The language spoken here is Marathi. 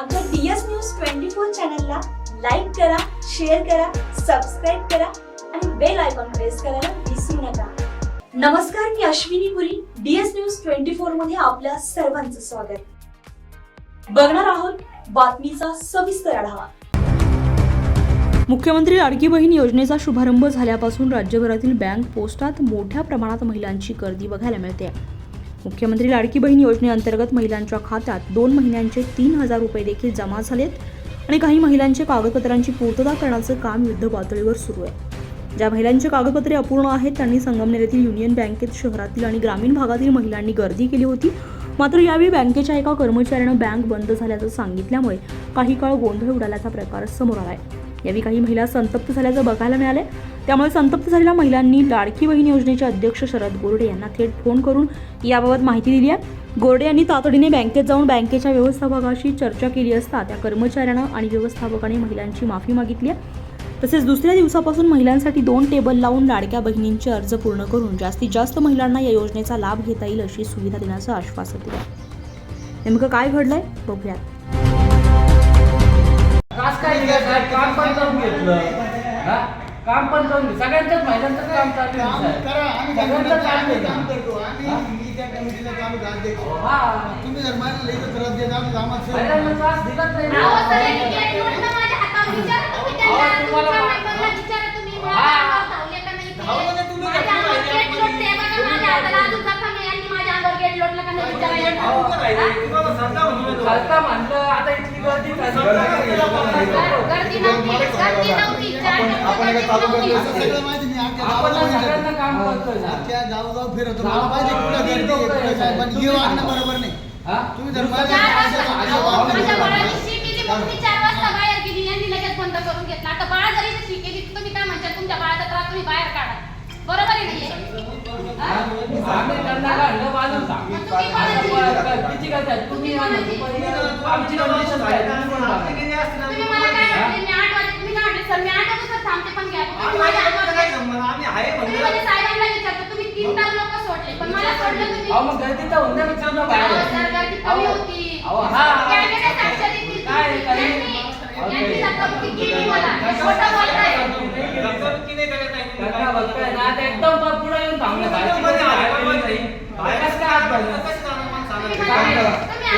आमच्या डीएस न्यूज ट्वेंटी फोर चॅनलला लाईक करा शेअर करा सबस्क्राईब करा आणि बेल आयकॉन प्रेस करायला विसरू नका. नमस्कार मी Ashwini Puri DS news twenty फोरमध्ये आपल्या सर्वांचं स्वागत. बघणार आहोत बातमीचा सविस्तर आढावा. मुख्यमंत्री लाडकी बहीण योजनेचा शुभारंभ झाल्यापासून राज्यभरातील बँक पोस्टात मोठ्या प्रमाणात महिलांची गर्दी बघायला मिळते. मुख्यमंत्री लाडकी बहीण योजनेअंतर्गत महिलांच्या खात्यात दोन महिन्यांचे तीन हजार रुपये देखील जमा झालेत आणि काही महिलांचे कागदपत्रांची पूर्तता करण्याचं काम युद्ध पातळीवर सुरू आहे. ज्या महिलांची कागदपत्रे अपूर्ण आहेत त्यांनी संगमनेर येथील युनियन बँकेत शहरातील आणि ग्रामीण भागातील महिलांनी गर्दी केली होती. मात्र यावेळी बँकेच्या एका कर्मचाऱ्यानं बँक बंद झाल्याचं सांगितल्यामुळे काही काळ गोंधळ उडाल्याचा प्रकार समोर आला आहे यावेळी काही महिला संतप्त झाल्याचं बघायला मिळालंय. त्यामुळे संतप्त झालेल्या महिलांनी लाडकी बहीण योजनेचे अध्यक्ष शरद गोरडे यांना थेट फोन करून याबाबत माहिती दिली आहे. गोरडे यांनी तातडीने बँकेत जाऊन बँकेच्या व्यवस्थापकाशी चर्चा केली असता त्या कर्मचाऱ्यानं आणि व्यवस्थापकाने महिलांची माफी मागितली आहे. तसेच दुसऱ्या दिवसापासून महिलांसाठी दोन टेबल लावून लाडक्या बहिणींचे अर्ज पूर्ण करून जास्तीत जास्त महिलांना या योजनेचा लाभ घेता येईल अशी सुविधा देण्याचं आश्वासन दिलं नेमकं काय घडलंय? बघूयात. कास काय दिलं साहेब काम पण करून घेतलं. हा? काम पण करून सगळ्यांच्याच महिलांचं काम चालू आहे काम साहेब. करा आम्ही सगळ्यांचं काम काम. करतो. आम्ही मी त्या कमिटीला काम अध्यक्ष हा तुम्ही जर देत आम्ही कामात महिलांना त्रास दिलाच नाही ना. हा. आता गर्दी नव्हती. गर्दी नव्हती. चार आपण चालू गर्दी. सगळं माहिती नाही. काम करतोय ना. त्या गावगाव फिरतो मला आहे कुठं गर्दी आहे, कुठं काय पण हे वागणं बरोबर नाही? तुम्ही जर चार वाजता. बाहेर गेली यांनी लगेच बंद करून घेतला आता बाळा जरी शी केली तर तुम्ही काय म्हणता तुमच्या बाळाचा त्रास तुम्ही बाहेर काढा बरोबर आहे तुम्ही? किती करताय? तुम्ही आणलं. आमची कंडिशन आहे तुम्ही कोण बघा. तुम्ही मला काय मी आठ वाजे तुम्ही काय सर मी आठ वाजता थांबते पण घ्या तुम्ही माझ्या अंगावर गेट- तुम्ही म्हणजे साहेबांना विचारतो तुम्ही तीन तास लोक सोडले पण मला सोडलं तुम्ही अहो मग गर्दी तर होऊन विचारलं अहो, बाहेर सर, गर्दी कमी होती. अहो, हा. कॅमेरे साक्षर येतील. काय, काय? यांनी- अहो, यांनी काय? धक्काबुक्की केली मला. खोटं बोलताय. काका बघताय ना आता एकदम फार पुढे येऊन थांबले बाहेरची कोणी बाहेर गेली नाही. कसं काय हात भरले? तुम्ही मला-